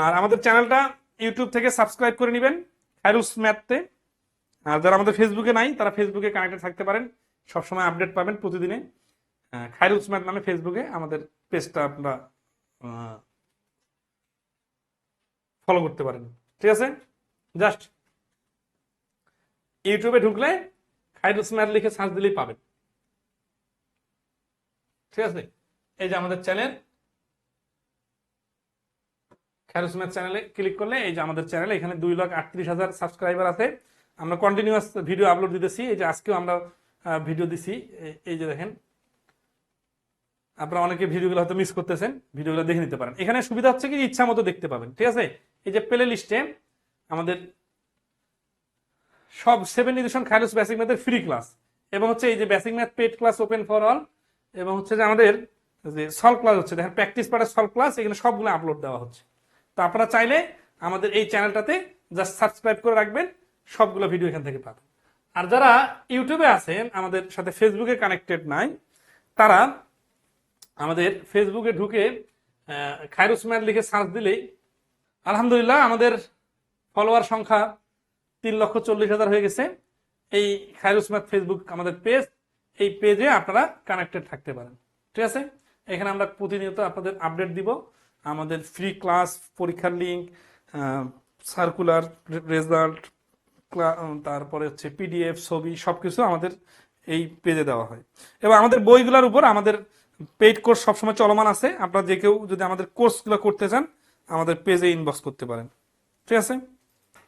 আর আমাদের চ্যানেলটা ইউটিউব থেকে সাবস্ক্রাইব করে নেবেন খাইরুস ম্যাথতে। আর যারা আমাদের ফেসবুকে নাই, তারা ফেসবুকে কানেক্টেড থাকতে পারেন। সবসময় আপডেট পাবেন প্রতিদিনে। খাইরুস ম্যাথ নামে ফেসবুকে আমাদের পেজটা আপনারা ফলো করতে পারেন। ঠিক আছে? জাস্ট ইউটিউবে ঢুকলে খাইরুস ম্যাথ লিখে সার্চ দিলেই পাবেন। ঠিক আছে? এই যে আমাদের চ্যানেল খায়রুস ম্যাথ চ্যানেলে ক্লিক করলে এই যে আমাদের চ্যানেলে এখানে দুই লাখ আটত্রিশ হাজার সাবস্ক্রাইবার আছে। আমরা কন্টিনিউয়াস ভিডিও আপলোড দিতেছি। এই যে আজকেও আমরা ভিডিও দিছি। এই- যে দেখেন। আপনারা অনেকে ভিডিওগুলো হয়তো মিস করতেছেন। ভিডিওগুলো দেখে নিতে পারেন। এখানে সুবিধা হচ্ছে কি? ইচ্ছা মতো দেখতে পাবেন। ঠিক আছে? এই যে প্লে লিস্টে আমাদের সব সেভেন এডিশন খায়রুস বেসিক ম্যাথের ফ্রি ক্লাস এবং হচ্ছে এই যে basic math paid class open for all এবং হচ্ছে যে আমাদের যে সলভ ক্লাস হচ্ছে, দেখেন প্র্যাকটিস পার্টের সলভ ক্লাস এখানে সবগুলো আপলোড দেওয়া হচ্ছে। তো আপনারা চাইলে আমাদের এই চ্যানেলটাতে জাস্ট সাবস্ক্রাইব করে রাখবেন, সবগুলো ভিডিও এখান থেকে পাবেন। আর যারা ইউটিউবে আছেন, আমাদের সাথে ফেসবুকে কানেক্টেড নাই, তারা আমাদের ফেসবুকে ঢুকে খায়রুস ম্যাথ লিখে সার্চ দিলেই আলহামদুলিল্লাহ আমাদের ফলোয়ার সংখ্যা তিন লক্ষ চল্লিশ হাজার হয়ে গেছে। এই খায়রুস ম্যাথ ফেসবুক আমাদের পেজ এই পেজে আপনারা কানেক্টেড থাকতে পারেন। ঠিক আছে? এখানে আমরা প্রতিনিয়ত আপনাদের আপডেট দিব। আমাদের ফ্রি ক্লাস পরীক্ষার লিঙ্ক সার্কুলার রেজাল্ট তারপরে হচ্ছে পিডিএফ ছবি সব কিছু আমাদের এই পেজে দেওয়া হয়। এবং আমাদের বইগুলোর উপর আমাদের পেইড কোর্স সবসময় চলমান আছে। আপনারা যে কেউ যদি আমাদের কোর্সগুলো করতে চান, আমাদের পেজে ইনবক্স করতে পারেন। ঠিক আছে?